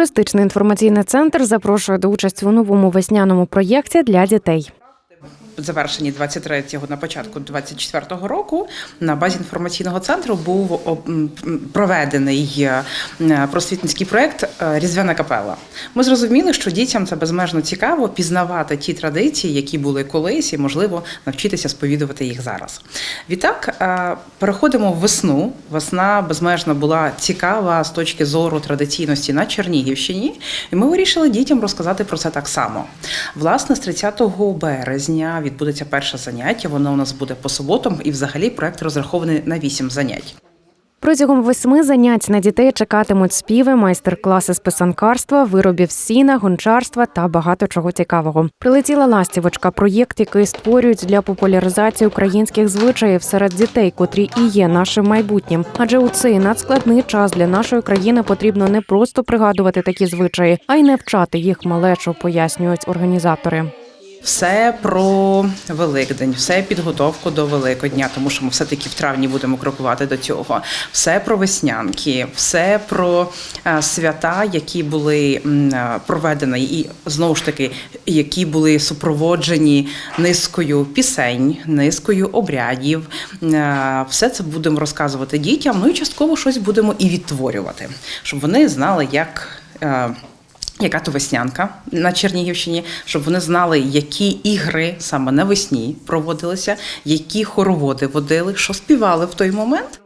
Туристичний інформаційний центр запрошує до участі у новому весняному проєкті для дітей. Завершенні 23-го на початку 24-го року на базі інформаційного центру був проведений е, просвітницький проект е, Різдвяна капела. Ми зрозуміли, що дітям це безмежно цікаво пізнавати ті традиції, які були колись, і можливо навчитися сповідувати їх зараз. Відтак е, переходимо в весну. Весна безмежно була цікава з точки зору традиційності на Чернігівщині, і ми вирішили дітям розказати про це так само. Власне, з 30 березня відбудеться перше заняття. Воно у нас буде по суботам, і взагалі проект розрахований на 8 занять. Протягом восьми занять на дітей чекатимуть співи, майстер-класи з писанкарства, виробів сіна, гончарства та багато чого цікавого. Прилетіла ластівочка, проєкт, який створюють для популяризації українських звичаїв серед дітей, котрі і є нашим майбутнім. Адже у цей надскладний час для нашої країни потрібно не просто пригадувати такі звичаї, а й навчати їх малечу, пояснюють організатори. Все про Великдень, все підготовку до Великодня, тому що ми все-таки в травні будемо крокувати до цього. Все про веснянки, все про е, свята, які були е, проведені, і знову ж таки, які були супроводжені низкою пісень, низкою обрядів. Е, Все це будемо розказувати дітям. Ну і частково щось будемо і відтворювати, щоб вони знали, як. Яка то веснянка на Чернігівщині, щоб вони знали, які ігри саме навесні проводилися, які хороводи водили, що співали в той момент.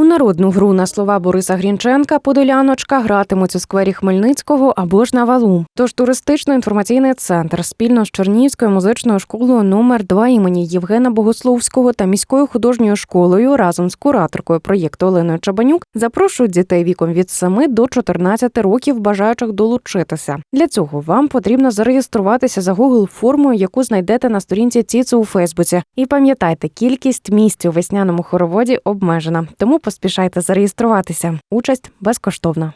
У народну гру на слова Бориса Грінченка Подоляночка гратимуть у сквері Хмельницького або ж на валу. Тож туристично-інформаційний центр спільно з Чернігівською музичною школою номер 2 імені Євгена Богословського та міською художньою школою разом з кураторкою проєкту Оленою Чабанюк запрошують дітей віком від 7 до 14 років, бажаючих долучитися. Для цього вам потрібно зареєструватися за Google формою, яку знайдете на сторінці ЦІЦУ у Фейсбуці. І пам'ятайте, кількість місць у весняному хороводі обмежена, тому поспішайте зареєструватися. Участь безкоштовна.